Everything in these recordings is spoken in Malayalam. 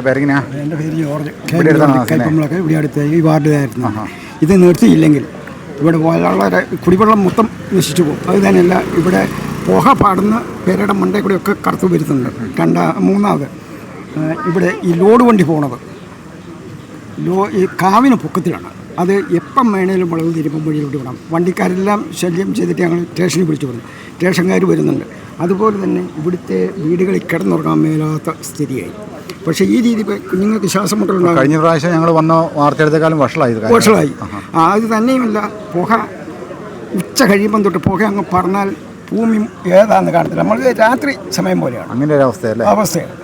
പേരെങ്ങനെയാ? എന്റെ പേര് ജോർജ്. താമസിക്കുന്നത്? ഇവിടെ അടുത്ത് ഈ വാർഡിലായിരുന്നു ഇത് നിർത്തിയില്ലെങ്കിൽ ഇവിടെ വളരെ കുടിവെള്ളം മൊത്തം നശിച്ചു പോകും. അത് തന്നെയല്ല ഇവിടെ പുക പാടുന്ന പേരുടെ മണ്ടേ കൂടെയൊക്കെ കറുത്തു വരുന്നുണ്ട്. രണ്ടാ മൂന്നാമത് ഇവിടെ ഈ ലോഡ് വണ്ടി പോണത്. ലോ ഈ കാവിന് പൊക്കത്തിലാണ്. അത് എപ്പം വേണേലും വളവ് തിരുപ്പം വഴിയിലോട്ട് വിടാം. വണ്ടിക്കാരെല്ലാം ശല്യം ചെയ്തിട്ട് ഞങ്ങൾ സ്റ്റേഷനിൽ വിളിച്ചു പറഞ്ഞു. സ്റ്റേഷൻകാർ വരുന്നുണ്ട്. അതുപോലെ തന്നെ ഇവിടുത്തെ വീടുകളിൽ കിടന്നുറങ്ങാൻ മേലാത്ത സ്ഥിതിയായി. പക്ഷേ ഈ രീതി കുഞ്ഞുങ്ങൾക്ക് ശ്വാസം മുട്ടലുണ്ടാകും കഴിഞ്ഞ പ്രാവശ്യം ഞങ്ങൾ വന്ന വാർത്തയെടുത്തേക്കാളും വഷളായി ആ, അത് തന്നെയുമല്ല പുക ഉച്ച കഴിയുമ്പം തൊട്ട് പുക അങ്ങ് പറഞ്ഞാൽ ഭൂമി ഏതാണെന്ന് കാണത്തില്ല. നമ്മൾ രാത്രി സമയം പോലെയാണ്. അങ്ങനെ ഒരു അവസ്ഥയല്ലേ? അവസ്ഥയാണ്.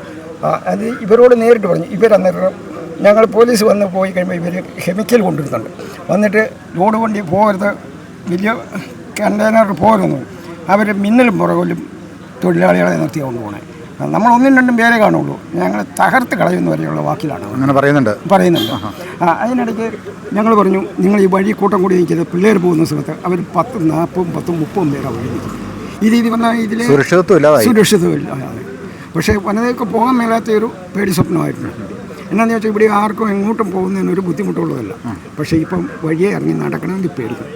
അത് ഇവരോട് നേരിട്ട് പറഞ്ഞു. ഇവരന്നേരം ഞങ്ങൾ പോലീസ് വന്ന് പോയി കഴിയുമ്പോൾ ഇവർ കെമിക്കൽ കൊണ്ടുവരുന്നുണ്ട്. വന്നിട്ട് ലോഡ് വണ്ടി പോകരുത് വലിയ കണ്ടെയ്നർ പോരുന്നു അവർ മിന്നലും പുറകിലും തൊഴിലാളികളെ നിർത്തിയാണ് കൊണ്ടുപോകണേ നമ്മൾ ഒന്നും രണ്ടും പേരെ കാണുള്ളൂ. ഞങ്ങൾ തകർത്ത് കളയുന്ന വരെയുള്ള വാക്കിലാണ്. അങ്ങനെ പറയുന്നുണ്ട്. പറയുന്നുണ്ട്. ആ അതിനിടയ്ക്ക് ഞങ്ങൾ പറഞ്ഞു നിങ്ങൾ ഈ വഴി കൂട്ടം കൂടി നിൽക്കുന്നത് പിള്ളേർ പോകുന്ന സ്ഥലത്ത് അവർ പത്ത് നാൽപ്പതും പത്തും മുപ്പതും പേരാണ് വഴി നിൽക്കുന്നത് ഇത് രീതി വന്നാൽ ഇതിൽ സുരക്ഷിതത്വമില്ല സുരക്ഷിതമില്ല പക്ഷേ വനതയ്ക്ക് പോകാൻ മേലാത്ത ഒരു പേടി സ്വപ്നമായിട്ടുണ്ട് എന്നാന്ന് വെച്ചാൽ ഇവിടെ ആർക്കും എങ്ങോട്ടും പോകുന്നതിന് ഒരു ബുദ്ധിമുട്ടുള്ളതല്ല. പക്ഷേ ഇപ്പം വഴിയെ ഇറങ്ങി നടക്കണമെങ്കിൽ പേടിക്കും.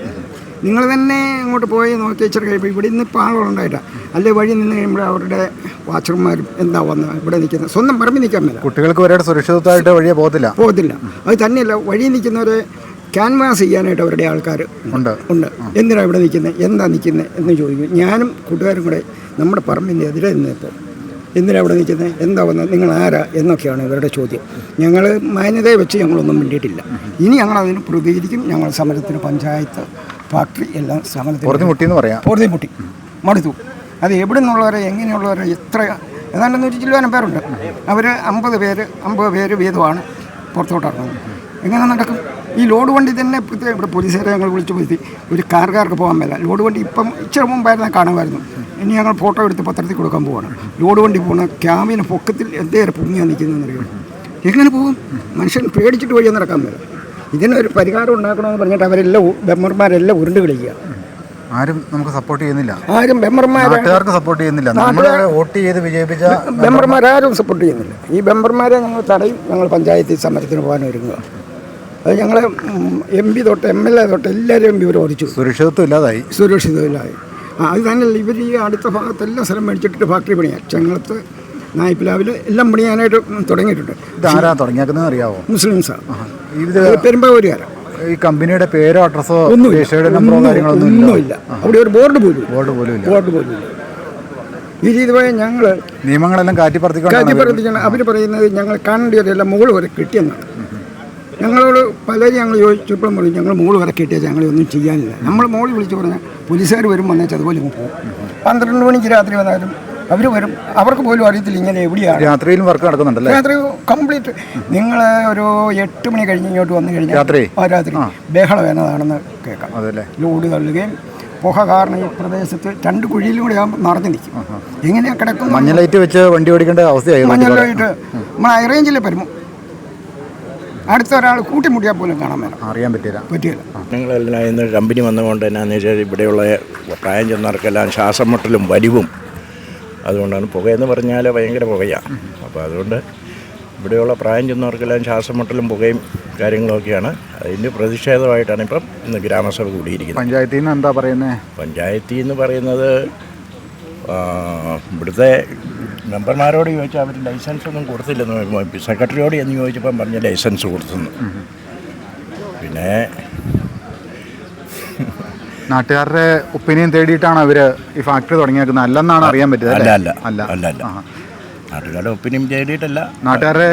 നിങ്ങൾ തന്നെ അങ്ങോട്ട് പോയി നോക്കി ഇച്ചിരി കഴിയുമ്പോൾ ഇവിടെ ഇന്ന് ഇപ്പോൾ ആളുകളുണ്ടായിട്ടാ. അല്ലെ വഴി നിന്ന് കഴിയുമ്പോൾ അവരുടെ വാച്ചർമാരും എന്താ വന്ന് ഇവിടെ നിൽക്കുന്നത്? സ്വന്തം പറമ്പിൽ നിൽക്കാൻ മേല. കുട്ടികൾക്ക് വരെ സുരക്ഷിതത്വമായിട്ട് വഴിയെ പോകത്തില്ല. പോകത്തില്ല. അത് തന്നെയല്ല വഴി നിൽക്കുന്നവരെ ക്യാൻവാസ് ചെയ്യാനായിട്ട് അവരുടെ ആൾക്കാർ ഉണ്ട്. ഉണ്ട്. എന്തിനാണ് ഇവിടെ നിൽക്കുന്നത് എന്താ നിൽക്കുന്നത് എന്ന് ചോദിക്കും. ഞാനും കൂട്ടുകാരും കൂടെ നമ്മുടെ പറമ്പിന്റെ എതിരെ നിന്നപ്പോൾ എന്തിനാണ് ഇവിടെ നിൽക്കുന്നത് എന്താ വന്നത് നിങ്ങൾ ആരാ? എന്നൊക്കെയാണ് ഇവരുടെ ചോദ്യം. ഞങ്ങൾ മാന്യതയെ വെച്ച് ഞങ്ങളൊന്നും വേണ്ടിയിട്ടില്ല ഇനി ഞങ്ങൾ അതിന് പ്രതികരിക്കും. ഞങ്ങൾ സമരത്തിന് പഞ്ചായത്ത് ഫാക്ടറി എല്ലാം സമരത്തിന് പുറത്ത് മുട്ടി എന്ന് പറയാം. പൊറുതി മുട്ടി. മടുത്തു. അത് എവിടെ നിന്നുള്ളവരെ എങ്ങനെയുള്ളവരെ എത്ര ഏതാണ്ട് നൂറ്റി ചില്ലുവാനും പേരുണ്ട്. അവർ അമ്പത് പേര് അമ്പത് പേര് വീതമാണ് പുറത്തോട്ടിറങ്ങുന്നത് എങ്ങനെ നടക്കും? ഈ ലോഡ് വണ്ടി തന്നെ ഇവിടെ പോലീസുകാരെ ഞങ്ങൾ വിളിച്ചു പോയി ഒരു കാർക്കാർക്ക് പോകാൻ മേല. ലോഡ് വണ്ടി ഇപ്പം ഇച്ചിരി മുമ്പായിരുന്നാൽ കാണുമായിരുന്നു. ഇനി ഞങ്ങൾ ഫോട്ടോ എടുത്ത് പത്രത്തിൽ കൊടുക്കാൻ പോവാണ്. ലോഡ് വണ്ടി പോകുന്ന ക്യാമിന് പൊക്കത്തിൽ പൊങ്ങിയാണ് നിൽക്കുന്നതെന്ന് അറിയാം? എങ്ങനെ പോകും? മനുഷ്യൻ പേടിച്ചിട്ട് വഴിയാൻ നടക്കാൻ മേല. ഇതിനൊരു പരിഹാരം ഉണ്ടാക്കണമെന്ന് പറഞ്ഞിട്ട് അവരെല്ലാം മെമ്പർമാരെല്ലാം ഉരുണ്ട് കളിക്കുക. ആരും നമുക്ക് സപ്പോർട്ട് ചെയ്യുന്നില്ല. ആരും മെമ്പർമാരെ നാട്ടുകാർക്ക് സപ്പോർട്ട് ചെയ്യുന്നില്ല. നമ്മൾ വോട്ട് ചെയ്ത് വിജയിപ്പിച്ച മെമ്പർമാരാരും സപ്പോർട്ട് ചെയ്യുന്നില്ല. ഈ മെമ്പർമാരെ ഞങ്ങൾ തടയും. ഞങ്ങൾ പഞ്ചായത്തിൽ സമരത്തിന് പോകാൻ ഒരുങ്ങുക. അത് ഞങ്ങളെ എം പി തൊട്ട് എം എൽ എ തൊട്ട് എല്ലാവരും ഇവർ ഓടിച്ചു. സുരക്ഷിതത്വം ഇല്ലാതായി. സുരക്ഷിതമില്ലായി ആ അത് തന്നെയല്ല ഇവർ ഈ അടുത്ത ഭാഗത്തെല്ലാം സ്ഥലം മേടിച്ചിട്ട് ഫാക്ടറി പണിയാ. ചെങ്ങളത്ത് നായ്പിലാവിൽ എല്ലാം പണിയാനായിട്ട് തുടങ്ങിയിട്ടുണ്ട്. ഇത് ആരാ തുടങ്ങിയാക്കുന്നത് അറിയാവോ മുസ്ലിംസാണ് പെരുമ്പാവൂരുകാരാണ് ഈ കമ്പനിയുടെ പേരോ അഡ്രസ്സോ രജിസ്റ്റേർഡ് നമ്പറോ കാര്യങ്ങളൊന്നും ഒന്നുമില്ല. അവിടെ ഒരു ബോർഡ് പോലും ബോർഡ് പോലും ഇല്ല. ബോർഡ് പോലും ഈ രീതി പോയാൽ ഞങ്ങൾ നിയമങ്ങളെല്ലാം കാറ്റി പറത്തിക്കൊണ്ടാണ് കാറ്റിപ്പറത്തിക്കണം അവർ പറയുന്നത് ഞങ്ങൾ കാണേണ്ടവരെല്ലാം മുകൾ വരെ കിട്ടിയെന്നാണ്. ഞങ്ങളോട് പലരും ഞങ്ങൾ ചോദിച്ചപ്പോഴും പറയും ഞങ്ങൾ മുകൾ വരെ കിട്ടിയാൽ ഞങ്ങൾ ഒന്നും ചെയ്യാനില്ല. നമ്മൾ മുകളിൽ വിളിച്ച് പറഞ്ഞാൽ പോലീസുകാർ വരും വന്നേച്ച് അതുപോലെ പോകും. പന്ത്രണ്ട് മണിക്ക് രാത്രി വന്നാലും അവർ വരും. അവർക്ക് പോലും അറിയത്തില്ല ഇങ്ങനെ എവിടെയാണ്. രാത്രിയിലും വർക്ക് നടക്കുന്നുണ്ടല്ലേ? രാത്രി കംപ്ലീറ്റ് നിങ്ങൾ ഒരു എട്ട് മണി കഴിഞ്ഞ് ഇങ്ങോട്ട് വന്നു കഴിഞ്ഞാൽ രാത്രി? ആ രാത്രി ബഹളം എന്നതാണെന്ന് കേൾക്കാം. അതല്ലേ? ലോഡ് തള്ളുകയും പുക കാരണം ഈ പ്രദേശത്ത് രണ്ട് കുഴിയിലൂടെ ആകുമ്പോൾ നിറഞ്ഞു നിൽക്കും. എങ്ങനെയാണ് കിടക്കും മഞ്ഞ ലൈറ്റ് വെച്ച് വണ്ടി ഓടിക്കേണ്ട അവസ്ഥയായി മഞ്ഞ ലൈറ്റ് നമ്മൾ ഹൈറേഞ്ചിൽ വരുമ്പോൾ അടുത്ത ഒരാൾ കൂട്ടിമുട്ടിയാൽ പോലും കാണാൻ വേണം അറിയാൻ പറ്റില്ല പറ്റില്ല ഞങ്ങളെല്ലാം ഇന്ന് കമ്പനി വന്നുകൊണ്ട് എന്നാന്ന് വെച്ചാൽ ഇവിടെയുള്ള പ്രായം ചെന്നവർക്കെല്ലാം ശ്വാസം മുട്ടലും വലിവും അതുകൊണ്ടാണ് പുകയെന്ന് പറഞ്ഞാൽ ഭയങ്കര പുകയാണ് അപ്പോൾ അതുകൊണ്ട് ഇവിടെയുള്ള പ്രായം ചെന്നവർക്കെല്ലാം ശ്വാസം മുട്ടലും പുകയും കാര്യങ്ങളൊക്കെയാണ്. അതിന്റെ പ്രതിഷേധമായിട്ടാണ് ഇപ്പം ഇന്ന് ഗ്രാമസഭ കൂടിയിരിക്കുന്നത്. പഞ്ചായത്തിൽ നിന്ന് എന്താ പറയുന്നത് പഞ്ചായത്തിൽ നിന്ന് പറയുന്നത് ഇവിടുത്തെ മെമ്പർമാരോട് ചോദിച്ചാൽ അവർ ലൈസൻസ് ഒന്നും കൊടുത്തില്ലെന്ന് സെക്രട്ടറിയോട് എന്ന് ചോദിച്ചപ്പം പറഞ്ഞ ലൈസൻസ് കൊടുത്തെന്ന്. പിന്നെ നാട്ടുകാരുടെ ഒപ്പീനിയൻ തേടിയിട്ടാണ് അവർ ഈ ഫാക്ടറി തുടങ്ങിയേക്കുന്നത്. അല്ലെന്നാണ് അറിയാൻ പറ്റുന്നത് അല്ല? അല്ല അല്ല അല്ല. അല്ല നാട്ടുകാരുടെ ഒപ്പീനിയൻ തേടിയിട്ടല്ല. നാട്ടുകാരുടെ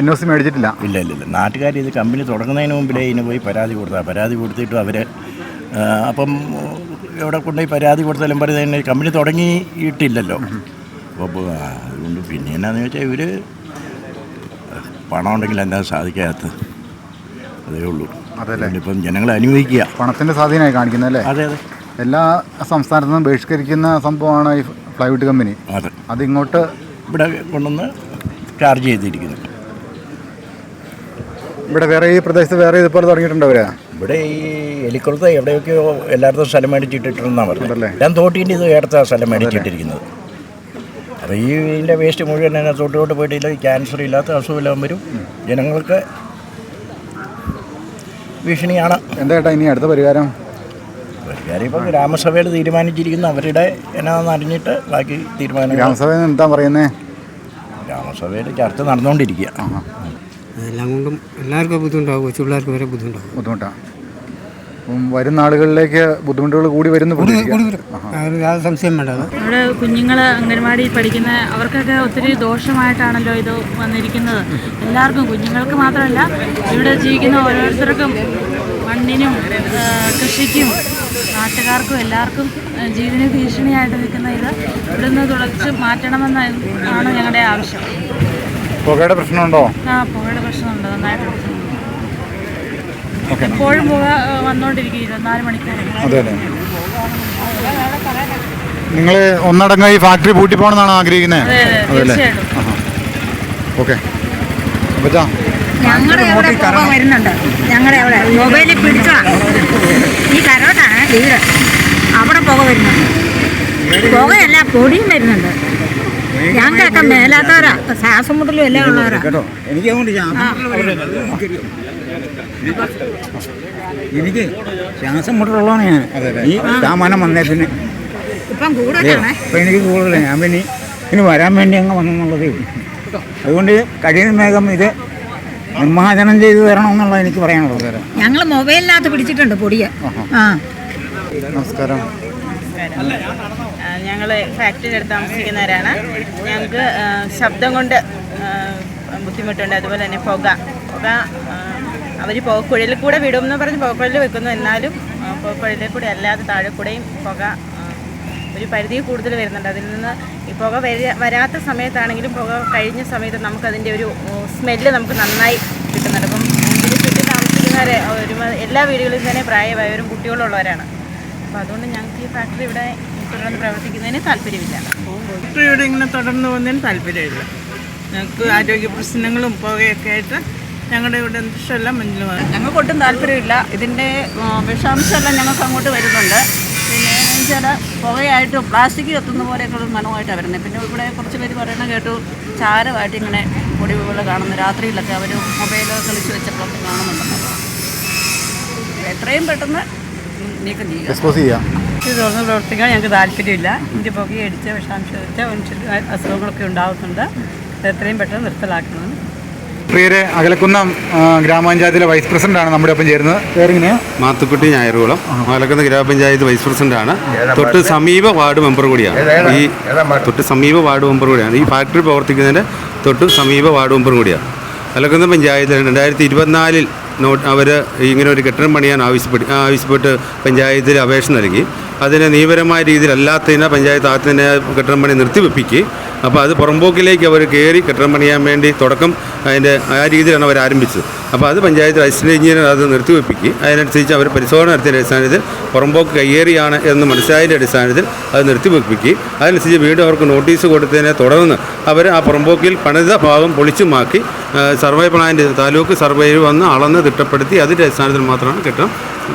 എൻ ഒ സി മേടിച്ചിട്ടില്ല. ഇല്ല ഇല്ല ഇല്ല. നാട്ടുകാർ ഇത് കമ്പനി തുടങ്ങുന്നതിന് മുമ്പിലേ ഇതിന് പോയി പരാതി കൊടുത്താൽ പരാതി കൊടുത്തിട്ട് അവർ അപ്പം എവിടെ കൊണ്ടുപോയി പരാതി കൊടുത്താലും പറയുന്നത് കമ്പനി തുടങ്ങിയിട്ടില്ലല്ലോ. അപ്പോൾ അതുകൊണ്ട് പിന്നെ എന്നാന്ന് വെച്ചാൽ ഇവർ പണം ഉണ്ടെങ്കിൽ എന്താ സാധിക്കാത്തത് അതേ ഉള്ളൂ. അതല്ലേ? ഇപ്പം ജനങ്ങളെ അനുഭവിക്കുക പണത്തിന്റെ സ്വാധീനമായി കാണിക്കുന്നത് അല്ലേ? അതെ അതെ. എല്ലാ സംസ്ഥാനത്തു നിന്നും ബഹിഷ്കരിക്കുന്ന സംഭവമാണ് ഈ ഫ്ലൈവുഡ് കമ്പനി. അതെ. അത് ഇങ്ങോട്ട് ഇവിടെ കൊണ്ടുവന്ന് ചാർജ് ചെയ്തിരിക്കുന്നു. ഇവിടെ വേറെ ഈ പ്രദേശത്ത് വേറെ ഇതുപോലെ തുടങ്ങിയിട്ടുണ്ടോ അവരാ? ഇവിടെ ഈ എലിക്കുളത്ത് എവിടെയൊക്കെയോ എല്ലായിടത്തും സ്ഥലം മേടിച്ചിട്ടിട്ടുണ്ടെന്നാണ് പറഞ്ഞത്? ഞാൻ തോട്ടീന്റെ ഇത് ഏടത്ത സ്ഥലം മേടിച്ചിട്ടിരിക്കുന്നത്. അപ്പോൾ ഈ ഇതിന്റെ വേസ്റ്റ് മുഴുവൻ തന്നെ തൊട്ടിലോട്ട് പോയിട്ടില്ല ഈ ക്യാൻസർ ഇല്ലാത്ത അസുഖമെല്ലാം വരും. ജനങ്ങൾക്ക് ഭീഷണിയാണ്. എന്താ ചേട്ടാ ഇനി അടുത്ത പരിഹാരം? പരിഹാരം ഇപ്പോൾ ഗ്രാമസഭയിൽ തീരുമാനിച്ചിരിക്കുന്ന അവരുടെ എന്നാന്ന് അറിഞ്ഞിട്ട് ബാക്കി തീരുമാനം ഗ്രാമസഭയിൽ നിന്ന് എന്താ പറയുന്നത് ഗ്രാമസഭയിൽ ചർച്ച നടന്നുകൊണ്ടിരിക്കുക. എല്ലാം കൊണ്ടും എല്ലാവർക്കും ബുദ്ധിമുട്ടാകും കൊച്ചു പിള്ളേർക്ക് വരെ ബുദ്ധിമുട്ടാകും ബുദ്ധിമുട്ടാണ് അപ്പം വരും നാളുകളിലേക്ക് ബുദ്ധിമുട്ടുകൾ കൂടി വരുന്നു യാതൊരു സംശയം വേണ്ട. ഇവിടെ കുഞ്ഞുങ്ങൾ അംഗൻവാടി പഠിക്കുന്ന അവർക്കൊക്കെ ഒത്തിരി ദോഷമായിട്ടാണല്ലോ ഇത് വന്നിരിക്കുന്നത്. എല്ലാവർക്കും കുഞ്ഞുങ്ങൾക്ക് മാത്രമല്ല ഇവിടെ ജീവിക്കുന്ന ഓരോരുത്തർക്കും മണ്ണിനും കൃഷിക്കും നാട്ടുകാർക്കും എല്ലാവർക്കും ജീവന ഭീഷണിയായിട്ട് നിൽക്കുന്ന ഇത് ഇവിടുന്ന് തുളച്ച് മാറ്റണമെന്ന് ആണ് ഞങ്ങളുടെ ആവശ്യം. പുകയുടെ പ്രശ്നമുണ്ടോ? ആ പുകയുടെ പ്രശ്നമുണ്ട്. നന്നായിട്ട് പുക വന്നുകൊണ്ടിരിക്കും ഇരുപത്തിനാല് മണിക്കൂർ. അതെ അല്ലേ നിങ്ങൾ ഒന്നടങ്കം ഈ ഫാക്ടറി പൂട്ടി പോകണമെന്നാണ് ആഗ്രഹിക്കുന്നത് അതെ അതെ തീർച്ചയായിട്ടും. ഓക്കെ. ഞങ്ങളുടെ അവിടെ പുക വരുന്നുണ്ട്? ഞങ്ങളുടെ അവിടെ മൊബൈലിൽ ഈ കരോട്ടാണ് വീട് അവിടെ പുക വരുന്നുണ്ട്. പുകയല്ല പൊടിയും വരുന്നുണ്ട്. ഞങ്ങൾക്കൊക്കെ മേലാത്തവരാ. ശ്വാസം മുട്ടലും എല്ലാം ഉള്ളവരാ. കേട്ടോ. എനിക്ക് ശ്വാസം മുട്ടലുള്ളതാണ് ഞാൻ. ഈ സാമാനം വന്നേ പിന്നെ. ഇപ്പം എനിക്ക് കൂടുതലാണ് ഞാൻ പിന്നെ ഇനി വരാൻ വേണ്ടി അങ്ങ് വന്നെന്നുള്ളതേ ഉള്ളൂ. അതുകൊണ്ട് കഴിയുന്ന വേഗം ഇത് നിർമ്മാർജനം ചെയ്ത് തരണം എന്നുള്ളത് എനിക്ക് പറയാനുള്ളത്. ഞങ്ങൾ മൊബൈലിനകത്ത് പിടിച്ചിട്ടുണ്ട് പൊടിയെ. ആ. നമസ്കാരം. ഞങ്ങൾ ഫാക്ടറിയുടെ അടുത്ത് താമസിക്കുന്നവരാണ്. ഞങ്ങൾക്ക് ശബ്ദം കൊണ്ട് ബുദ്ധിമുട്ടുണ്ട്. അതുപോലെ തന്നെ പുക. പുക അവർ പുകക്കുഴലിൽ കൂടെ വിടുമെന്ന് പറഞ്ഞ് പുകക്കുഴലിൽ വെക്കുന്നു. എന്നാലും പോക്കുഴലിൽ കൂടെ അല്ലാതെ താഴെ കൂടെയും പുക ഒരു പരിധി കൂടുതൽ വരുന്നുണ്ട്. അതിൽ നിന്ന് ഈ പുക വര വരാത്ത സമയത്താണെങ്കിലും പുക കഴിഞ്ഞ സമയത്ത് നമുക്കതിന്റെ ഒരു സ്മെല്ല് നമുക്ക് നന്നായി കിട്ടുന്നുണ്ട്. അപ്പം ഇതിന് ചുറ്റും താമസിക്കുന്നവരെ ഒരു എല്ലാ വീടുകളിലും തന്നെ പ്രായമായവരും കുട്ടികളുള്ളവരാണ്. അപ്പോൾ അതുകൊണ്ട് ഞങ്ങൾക്ക് ഈ ഫാക്ടറി ഇവിടെ തുടർന്ന് പ്രവർത്തിക്കുന്നതിന് താല്പര്യമില്ല. ഇവിടെ ഇങ്ങനെ തുടർന്ന് പോകുന്നതിന് താല്പര്യമില്ല. ഞങ്ങൾക്ക് ആരോഗ്യ പ്രശ്നങ്ങളും പുകയൊക്കെ ആയിട്ട് ഞങ്ങളുടെ ഇവിടെ അന്തരീക്ഷമെല്ലാം വന്നു. ഞങ്ങൾക്ക് ഒട്ടും താല്പര്യമില്ല. ഇതിന്റെ വിഷാംശമെല്ലാം ഞങ്ങൾക്ക് അങ്ങോട്ട് വരുന്നുണ്ട്. പിന്നെ ചില പുകയായിട്ട് പ്ലാസ്റ്റിക് കത്തുന്ന പോലെയൊക്കെ ഒരു മണമായിട്ടാണ് വരുന്നത്. പിന്നെ ഇവിടെ കുറച്ച് പേര് പറയണ കേട്ടു ചാരമായിട്ട് ഇങ്ങനെ പൊടി പോലെ കാണുന്നു. രാത്രിയിലൊക്കെ അവർ മൊബൈലൊക്കെ കളിച്ച് വെച്ചപ്പോൾ കാണുന്നുണ്ടെന്ന് എത്രയും പെട്ടെന്ന് എക്സ്പോസ് ചെയ്യാം. ഇത് തുറന്ന് പ്രവർത്തിക്കാൻ ഞങ്ങൾക്ക് താല്പര്യമില്ല. ഇതിന്റെ പുകയടിച്ച വിഷാംശം വിഷാംശത്തെ മനുഷ്യർക്ക് അസുഖങ്ങളൊക്കെ ഉണ്ടാകുന്നുണ്ട് അത് എത്രയും പെട്ടെന്ന് നിർത്തലാക്കണം. പ്രിയരെ അകലക്കുന്നം ഗ്രാമപഞ്ചായത്തിലെ വൈസ് പ്രസിഡന്റാണ് നമ്മുടെ ഒപ്പം ചേരുന്നത്. പേരിങ്ങനെയാ? മാത്തുക്കുട്ടി ഞായറുകുളം. അകലക്കുന്ന ഗ്രാമപഞ്ചായത്ത് വൈസ് പ്രസിഡന്റാണ് തൊട്ട് സമീപ വാർഡ് മെമ്പർ കൂടിയാണ്. ഈ തൊട്ട് സമീപ വാർഡ് മെമ്പർ കൂടിയാണ്. ഈ ഫാക്ടറി പ്രവർത്തിക്കുന്നതിന്റെ തൊട്ട് സമീപ വാർഡ് മെമ്പർ കൂടിയാണ്. അലക്കുന്ന പഞ്ചായത്തിൽ രണ്ടായിരത്തി ഇരുപത്തിനാലിൽ നോട്ട് അവർ ഇങ്ങനെ ഒരു കെട്ടിടം പണിയാൻ ആവശ്യപ്പെട്ട് ആവശ്യപ്പെട്ട് പഞ്ചായത്തിൽ അപേക്ഷ നൽകി. അതിനെ നിയമപരമായ രീതിയിലല്ലാത്തതിനെ പഞ്ചായത്ത് ആദ്യം തന്നെ കെട്ടിടം പണി നിർത്തിവെപ്പിക്കുക അപ്പോൾ അത് പുറമ്പോക്കിലേക്ക് അവർ കയറി കെട്ടിടം പണിയാൻ വേണ്ടി തുടക്കം അതിന്റെ ആ രീതിയിലാണ് അവർ ആരംഭിച്ചത്. അപ്പോൾ അത് പഞ്ചായത്ത് അസിസ്റ്റന്റ് എഞ്ചിനീയർ അത് നിർത്തിവെപ്പിക്കുക അതിനനുസരിച്ച് അവർ പരിശോധന നടത്തിയ അടിസ്ഥാനത്തിൽ പുറമ്പോക്ക് കയ്യേറിയാണ് എന്ന് മനസ്സിലായതിന്റെ അടിസ്ഥാനത്തിൽ അത് നിർത്തിവെപ്പിക്കുകയും അതനുസരിച്ച് വീണ്ടും അവർക്ക് നോട്ടീസ് കൊടുത്തതിനെ തുടർന്ന് അവർ ആ പുറമ്പോക്കിൽ പണിത ഭാഗം പൊളിച്ചുമാക്കി സർവേ പ്ലാന്റ് താലൂക്ക് സർവേയിൽ വന്ന് അളന്ന് തിട്ടപ്പെടുത്തി അതിന്റെ അടിസ്ഥാനത്തിൽ മാത്രമാണ് കെട്ടിടം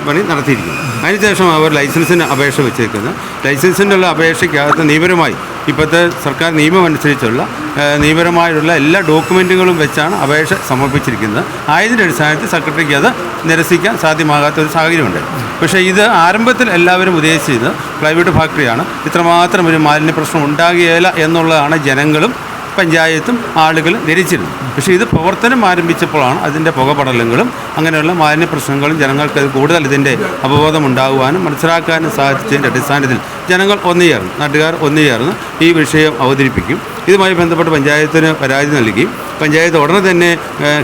പണി നടത്തിയിരിക്കുന്നത്. അതിനുശേഷം അവർ ലൈസൻസിന് അപേക്ഷ വെച്ചേക്കുന്നത്. ലൈസൻസിനുള്ള അപേക്ഷയ്ക്കകത്ത് നിയമപരമായി ഇപ്പോഴത്തെ സർക്കാർ നിയമം അനുസരിച്ചുള്ള നിയമപരമായിട്ടുള്ള എല്ലാ ഡോക്യുമെന്റുകളും വെച്ചാണ് അപേക്ഷ സമർപ്പിച്ചിരിക്കുന്നത്. ആയതിന്റെ അടിസ്ഥാനത്തിൽ സെക്രട്ടറിക്ക് അത് നിരസിക്കാൻ സാധ്യമാകാത്ത ഒരു സാഹചര്യമുണ്ട്. പക്ഷേ ഇത് ആരംഭത്തിൽ എല്ലാവരും ഉദ്ദേശിച്ചത് പ്ലൈവുഡ് ഫാക്ടറിയാണ്. ഇത്രമാത്രം ഒരു മാലിന്യ പ്രശ്നം ഉണ്ടാകുകയില്ല എന്നുള്ളതാണ് ജനങ്ങളും പഞ്ചായത്തും ആളുകൾ ധരിച്ചിരുന്നു. പക്ഷേ ഇത് പ്രവർത്തനം ആരംഭിച്ചപ്പോഴാണ് അതിന്റെ പുകപടലങ്ങളും അങ്ങനെയുള്ള മാലിന്യ പ്രശ്നങ്ങളും ജനങ്ങൾക്ക് കൂടുതൽ ഇതിന്റെ അവബോധം ഉണ്ടാകുവാനും മനസ്സിലാക്കാനും സാധിച്ചതിന്റെ അടിസ്ഥാനത്തിൽ ജനങ്ങൾ ഒന്നുചേർന്ന് നാട്ടുകാർ ഒന്നുചേർന്ന് ഈ വിഷയം അവതരിപ്പിക്കും. ഇതുമായി ബന്ധപ്പെട്ട് പഞ്ചായത്തിന് പരാതി നൽകുകയും പഞ്ചായത്ത് ഉടനെ തന്നെ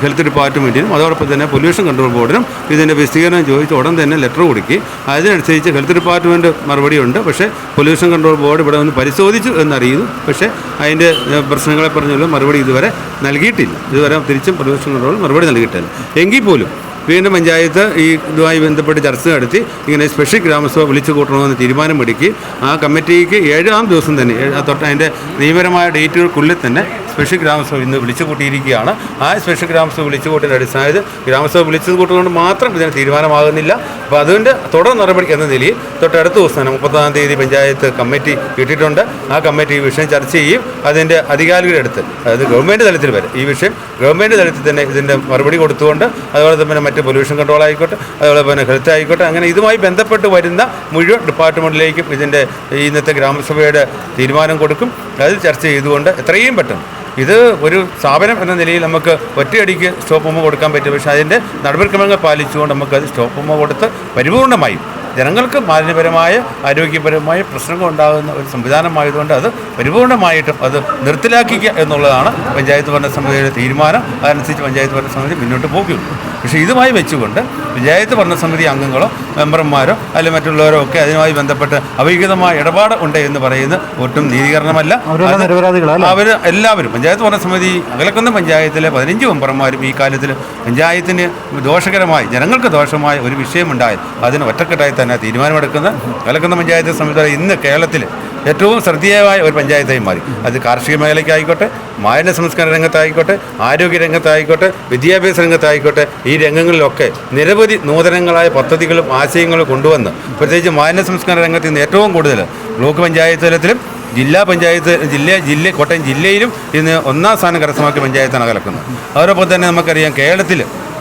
ഹെൽത്ത് ഡിപ്പാർട്ട്മെന്റിനും അതോടൊപ്പം തന്നെ പൊല്യൂഷൻ കൺട്രോൾ ബോർഡിനും ഇതിന്റെ വിശദീകരണം ചോദിച്ച് ഉടൻ തന്നെ ലെറ്റർ കൊടുക്കി. അതിനനുസരിച്ച് ഹെൽത്ത് ഡിപ്പാർട്ട്മെന്റ് മറുപടിയുണ്ട് പക്ഷേ പൊല്യൂഷൻ കൺട്രോൾ ബോർഡ് ഇവിടെ വന്ന് പരിശോധിച്ചു എന്നറിയുന്നു. പക്ഷേ അതിന്റെ പ്രശ്നങ്ങളെ പറഞ്ഞുള്ള മറുപടി ഇതുവരെ നൽകിയിട്ടില്ല. ഇതുവരെ തിരിച്ചും പൊല്യൂഷൻ കൺട്രോൾ മറുപടി നൽകിയിട്ടില്ല. എങ്കിൽ പോലും വീണ്ടും പഞ്ചായത്ത് ഈ ഇതുമായി ബന്ധപ്പെട്ട് ചർച്ച നടത്തി ഇങ്ങനെ സ്പെഷ്യൽ ഗ്രാമസഭ വിളിച്ചു കൂട്ടണമെന്ന് തീരുമാനമെടുക്കുകയും ആ കമ്മിറ്റിക്ക് ഏഴാം ദിവസം തന്നെ തൊട്ട് അതിന്റെ നിയമപരമായ ഡേറ്റുകൾക്കുള്ളിൽ തന്നെ സ്പെഷ്യൽ ഗ്രാമസഭ ഇന്ന് വിളിച്ചു കൂട്ടിയിരിക്കുകയാണ് ആ സ്പെഷ്യൽ ഗ്രാമസഭ വിളിച്ചു കൂട്ടിന്റെ അടിസ്ഥാനത്തിൽ ഗ്രാമസഭ വിളിച്ചു കൂട്ടുകൊണ്ട് മാത്രം ഇതിന് തീരുമാനമാകുന്നില്ല. അപ്പോൾ അതിന്റെ തുടർ നടപടി എന്ന നിലയിൽ തൊട്ടടുത്ത ദിവസം മുപ്പത്താം തീയതി പഞ്ചായത്ത് കമ്മിറ്റി കിട്ടിയിട്ടുണ്ട്. ആ കമ്മിറ്റി ഈ വിഷയം ചർച്ച ചെയ്യും. അതിന്റെ അധികാരികളുടെ അടുത്ത് അതായത് ഗവൺമെന്റ് തലത്തിൽ വരെ ഈ വിഷയം ഗവൺമെന്റ് തലത്തിൽ തന്നെ ഇതിന്റെ മറുപടി കൊടുത്തുകൊണ്ട് അതുപോലെ തന്നെ മറ്റ് പൊല്യൂഷൻ കൺട്രോൾ ആയിക്കോട്ടെ അതുപോലെ തന്നെ ഹെൽത്ത് ആയിക്കോട്ടെ അങ്ങനെ ഇതുമായി ബന്ധപ്പെട്ട് വരുന്ന മുഴുവൻ ഡിപ്പാർട്ട്മെന്റിലേക്കും ഇതിന്റെ ഇന്നത്തെ ഗ്രാമസഭയുടെ തീരുമാനം കൊടുക്കും. അത് ചർച്ച ചെയ്തുകൊണ്ട് എത്രയും പെട്ടെന്ന് ഇത് ഒരു സ്ഥാപനം എന്ന നിലയിൽ നമുക്ക് ഒറ്റയടിക്ക് സ്റ്റോപ്പ് ഉമ്മ കൊടുക്കാൻ പറ്റും. പക്ഷേ അതിന്റെ നടപടിക്രമങ്ങൾ പാലിച്ചുകൊണ്ട് നമുക്ക് നമുക്കത് സ്റ്റോപ്പ് ഉമ്മ കൊടുത്ത് പരിപൂർണമായും ജനങ്ങൾക്ക് മാലിന്യപരമായ ആരോഗ്യപരമായ പ്രശ്നങ്ങൾ ഉണ്ടാകുന്ന ഒരു സംവിധാനമായതുകൊണ്ട് അത് പരിപൂർണമായിട്ടും അത് നിർത്തലാക്കിക്കുക എന്നുള്ളതാണ് പഞ്ചായത്ത് ഭരണ സമിതിയുടെ തീരുമാനം. അതനുസരിച്ച് പഞ്ചായത്ത് ഭരണ സമിതി മുന്നോട്ട് പോകുകയുള്ളൂ പക്ഷേ ഇതുമായി വെച്ചുകൊണ്ട് പഞ്ചായത്ത് ഭരണസമിതി അംഗങ്ങളോ മെമ്പർമാരോ അല്ലെങ്കിൽ മറ്റുള്ളവരോ ഒക്കെ അതുമായി ബന്ധപ്പെട്ട് അവിഹിതമായ ഇടപാട് ഉണ്ട് എന്ന് പറയുന്നത് ഒട്ടും നീതീകരണമല്ല? അവർ എല്ലാവരും പഞ്ചായത്ത് ഭരണസമിതി അകലക്കുന്ന പഞ്ചായത്തിലെ പതിനഞ്ച് മെമ്പർമാരും ഈ കാലത്തിൽ പഞ്ചായത്തിന് ദോഷകരമായി ജനങ്ങൾക്ക് ദോഷമായ ഒരു വിഷയമുണ്ടായാൽ അതിന് ഒറ്റക്കെട്ടായി തന്നെ തീരുമാനമെടുക്കുന്ന കലക്കുന്ന പഞ്ചായത്ത് സംവിധാനം ഇന്ന് കേരളത്തിൽ ഏറ്റവും ശ്രദ്ധേയമായ ഒരു പഞ്ചായത്തായി മാറി. അത് കാർഷിക മേഖലയ്ക്കായിക്കോട്ടെ മാലിന്യ സംസ്കരണ രംഗത്തായിക്കോട്ടെ ആരോഗ്യ രംഗത്തായിക്കോട്ടെ വിദ്യാഭ്യാസ രംഗത്തായിക്കോട്ടെ ഈ രംഗങ്ങളിലൊക്കെ നിരവധി നൂതനങ്ങളായ പദ്ധതികളും ആശയങ്ങളും കൊണ്ടുവന്ന് പ്രത്യേകിച്ച് മാലിന്യ സംസ്കരണ രംഗത്ത് ഇന്ന് ഏറ്റവും കൂടുതൽ ബ്ലോക്ക് പഞ്ചായത്ത് തലത്തിലും ജില്ലാ പഞ്ചായത്ത് ജില്ല ജില്ല കോട്ടയം ജില്ലയിലും ഇന്ന് ഒന്നാം സ്ഥാനം കരസ്ഥമാക്കിയ പഞ്ചായത്താണ് കലക്കുന്നത്. അതോടൊപ്പം തന്നെ നമുക്കറിയാം കേരളത്തിൽ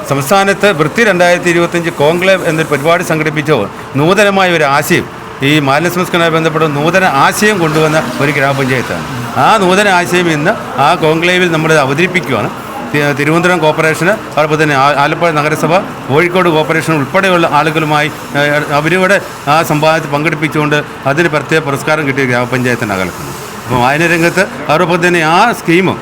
സംസ്ഥാനത്ത് വൃത്തി രണ്ടായിരത്തി ഇരുപത്തഞ്ച് കോൺക്ലേവ് എന്നൊരു പരിപാടി സംഘടിപ്പിച്ചപ്പോൾ നൂതനമായ ഒരു ആശയം ഈ മാലിന്യ സംസ്കരണവുമായി ബന്ധപ്പെട്ട നൂതന ആശയം കൊണ്ടുവന്ന ഒരു ഗ്രാമപഞ്ചായത്താണ്. ആ നൂതന ആശയം ഇന്ന് ആ കോൺക്ലേവിൽ നമ്മൾ അവതരിപ്പിക്കുകയാണ് തിരുവനന്തപുരം കോർപ്പറേഷന് അതോടൊപ്പം തന്നെ ആലപ്പുഴ നഗരസഭ കോഴിക്കോട് കോർപ്പറേഷൻ ഉൾപ്പെടെയുള്ള ആളുകളുമായി അവരിവിടെ ആ സംവാദത്തിൽ പങ്കെടുപ്പിച്ചുകൊണ്ട് അതിന് പ്രത്യേക പുരസ്കാരം കിട്ടിയ ഗ്രാമപഞ്ചായത്തിന്റെ അകലത്തുന്നു അപ്പോൾ വായന രംഗത്ത് അതോടൊപ്പം തന്നെ ആ സ്കീമും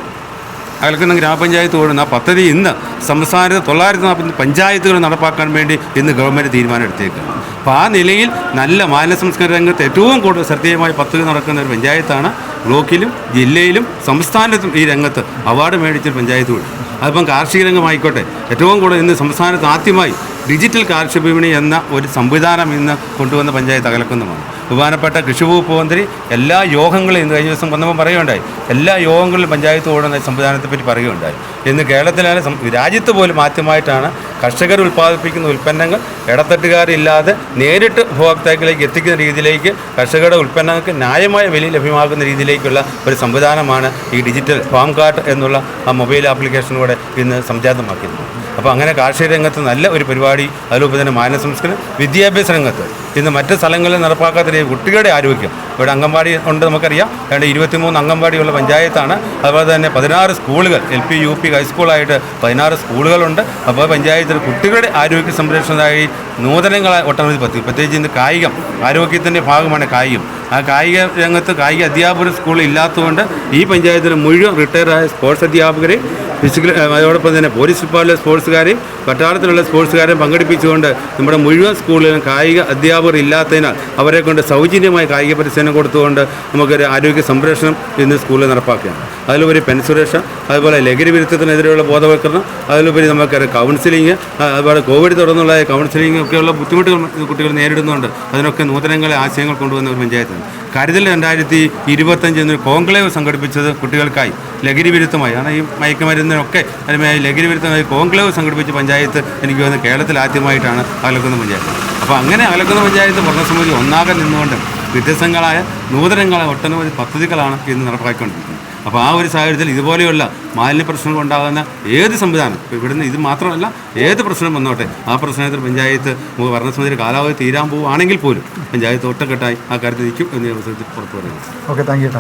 അകലക്കുന്ന ഗ്രാമപഞ്ചായത്ത് ഓടുന്ന പദ്ധതി ഇന്ന് സംസ്ഥാനത്ത് തൊള്ളായിരത്തി നാൽപ്പത്തി പഞ്ചായത്തുകൾ നടപ്പാക്കാൻ വേണ്ടി ഇന്ന് ഗവൺമെന്റ് തീരുമാനം എടുത്തേക്കാണ് അപ്പോൾ ആ നിലയിൽ നല്ല മാലിന്യ സംസ്കരണ രംഗത്ത് ഏറ്റവും കൂടുതൽ ശ്രദ്ധേയമായ പദ്ധതി നടക്കുന്ന ഒരു പഞ്ചായത്താണ്. ബ്ലോക്കിലും ജില്ലയിലും സംസ്ഥാനത്തും ഈ രംഗത്ത് അവാർഡ് മേടിച്ചൊരു പഞ്ചായത്ത് കൂടി. അതിപ്പം കാർഷിക രംഗമായിക്കോട്ടെ ഏറ്റവും കൂടുതൽ ഇന്ന് സംസ്ഥാനത്ത് ആദ്യമായി ഡിജിറ്റൽ കാർഷിക വിപണി എന്ന ഒരു സംവിധാനം ഇന്ന് കൊണ്ടുവന്ന പഞ്ചായത്ത് അകലക്കുന്നതാണ് ബഹുമാനപ്പെട്ട കൃഷി വകുപ്പ് മന്ത്രി എല്ലാ യോഗങ്ങളും ഇന്ന് കഴിഞ്ഞ ദിവസം വന്നപ്പോൾ പറയുകയുണ്ടായി. എല്ലാ യോഗങ്ങളിലും പഞ്ചായത്ത് ഓടുന്ന സംവിധാനത്തെപ്പറ്റി പറയുകയുണ്ടായി. ഇന്ന് കേരളത്തിലാണ് രാജ്യത്ത് പോലും ആദ്യമായിട്ടാണ് കർഷകർ ഉൽപ്പാദിപ്പിക്കുന്ന ഉൽപ്പന്നങ്ങൾ ഇടത്തട്ടുകാരില്ലാതെ നേരിട്ട് ഉപഭോക്താക്കളിലേക്ക് എത്തിക്കുന്ന രീതിയിലേക്ക് കർഷകരുടെ ഉൽപ്പന്നങ്ങൾക്ക് ന്യായമായ വില ലഭ്യമാകുന്ന രീതിയിലേക്കുള്ള ഒരു സംവിധാനമാണ് ഈ ഡിജിറ്റൽ ഫാം കാർഡ് എന്നുള്ള ആ മൊബൈൽ ആപ്ലിക്കേഷനിലൂടെ ഇന്ന് സംജാതമാക്കിയത് അപ്പോൾ അങ്ങനെ കാർഷിക രംഗത്ത് നല്ല ഒരു പരിപാടി അതിലൊപ്പം തന്നെ മാനസംസ്കരണം സംസ്കരണം വിദ്യാഭ്യാസ രംഗത്ത് ഇന്ന് മറ്റ് സ്ഥലങ്ങളിൽ നടപ്പാക്കാത്ത കുട്ടികളുടെ ആരോഗ്യം ഇവിടെ അംഗൻവാടി ഉണ്ട് നമുക്കറിയാം. രണ്ട് ഇരുപത്തിമൂന്ന് അംഗൻവാടിയുള്ള പഞ്ചായത്താണ്. അതുപോലെ തന്നെ പതിനാറ് സ്കൂളുകൾ എൽ പി യു പി ഹൈസ്കൂളായിട്ട് പതിനാറ് സ്കൂളുകളുണ്ട്. അപ്പോൾ പഞ്ചായത്തിൽ കുട്ടികളുടെ ആരോഗ്യ സംരക്ഷണത്തിനായി നൂതനങ്ങളായ ഒട്ടനവധി പദ്ധതി പ്രത്യേകിച്ച് ഇന്ന് കായികം ആരോഗ്യത്തിന്റെ ഭാഗമാണ് കായികം. ആ കായിക രംഗത്ത് കായിക അധ്യാപകർ സ്കൂളിൽ ഇല്ലാത്തതുകൊണ്ട് ഈ പഞ്ചായത്തിൽ മുഴുവൻ റിട്ടയറായ സ്പോർട്സ് അധ്യാപകരെ ഫിസിക്കൽ അതോടൊപ്പം തന്നെ പോലീസ് ഡിപ്പാർട്ട്മെന്റിലെ സ്പോർട്സുകാരെയും പട്ടാളത്തിലുള്ള സ്പോർട്സുകാരെയും പങ്കെടുപ്പിച്ചുകൊണ്ട് നമ്മുടെ മുഴുവൻ സ്കൂളിലും കായിക അധ്യാപകർ ഇല്ലാത്തതിനാൽ അവരെ കൊണ്ട് സൗജന്യമായ കായിക പരിശീലനം കൊടുത്തുകൊണ്ട് നമുക്കൊരു ആരോഗ്യ സംരക്ഷണം ഇന്ന് സ്കൂളിൽ നടപ്പാക്കുകയാണ്. അതിലുപരി പെൻ സുരക്ഷ അതുപോലെ ലഹരി വിരുദ്ധത്തിനെതിരെയുള്ള ബോധവൽക്കരണം അതിലുപരി നമുക്കൊരു കൗൺസിലിംഗ് അതുപോലെ കോവിഡ് തുടർന്നുള്ള കൗൺസിലിംഗ് ഒക്കെയുള്ള ബുദ്ധിമുട്ടുകൾ കുട്ടികൾ നേരിടുന്നുണ്ട്. അതിനൊക്കെ നൂതനങ്ങളെ ആശയങ്ങൾ കൊണ്ടുവന്ന ഒരു പഞ്ചായത്താണ്. കരുതൽ രണ്ടായിരത്തി ഇരുപത്തഞ്ച് എന്നൊരു കോൺക്ലേവ് സംഘടിപ്പിച്ചത് കുട്ടികൾക്കായി ലഹരി വിരുദ്ധമായി. ആണ് ഈ മയക്കുമരുന്നിനൊക്കെ അതിനുമായി ലഹരി വിരുദ്ധമായി കോൺക്ലേവ് സംഘടിപ്പിച്ച പഞ്ചായത്ത് എനിക്ക് വന്ന് കേരളത്തിൽ ആദ്യമായിട്ടാണ് അലക്കുന്ന പഞ്ചായത്ത്. അപ്പോൾ അങ്ങനെ അലക്കുന്ന പഞ്ചായത്ത് ഭരണസമിതി ഒന്നാകെ നിന്നുകൊണ്ട് വ്യത്യസ്തങ്ങളായ നൂതനങ്ങളായ ഒട്ടനവധി പദ്ധതികളാണ് ഇന്ന് നടപ്പാക്കിക്കൊണ്ടിരിക്കുന്നത്. അപ്പോൾ ആ ഒരു സാഹചര്യത്തിൽ ഇതുപോലെയുള്ള മാലിന്യ പ്രശ്നങ്ങൾ ഉണ്ടാകുന്ന ഏത് സംവിധാനം? ഇവിടുന്ന് ഇത് മാത്രമല്ല ഏത് പ്രശ്നം വന്നോട്ടെ? ആ പ്രശ്നത്തിൽ പഞ്ചായത്ത് ഭരണസമിതിയുടെ കാലാവധി തീരാൻ പോവുകയാണെങ്കിൽ പോലും പഞ്ചായത്ത് ഒറ്റക്കെട്ടായി ആ കാര്യത്തിൽ നിൽക്കും എന്ന് പുറത്തു പറയുന്നത് ഓക്കെ താങ്ക് യു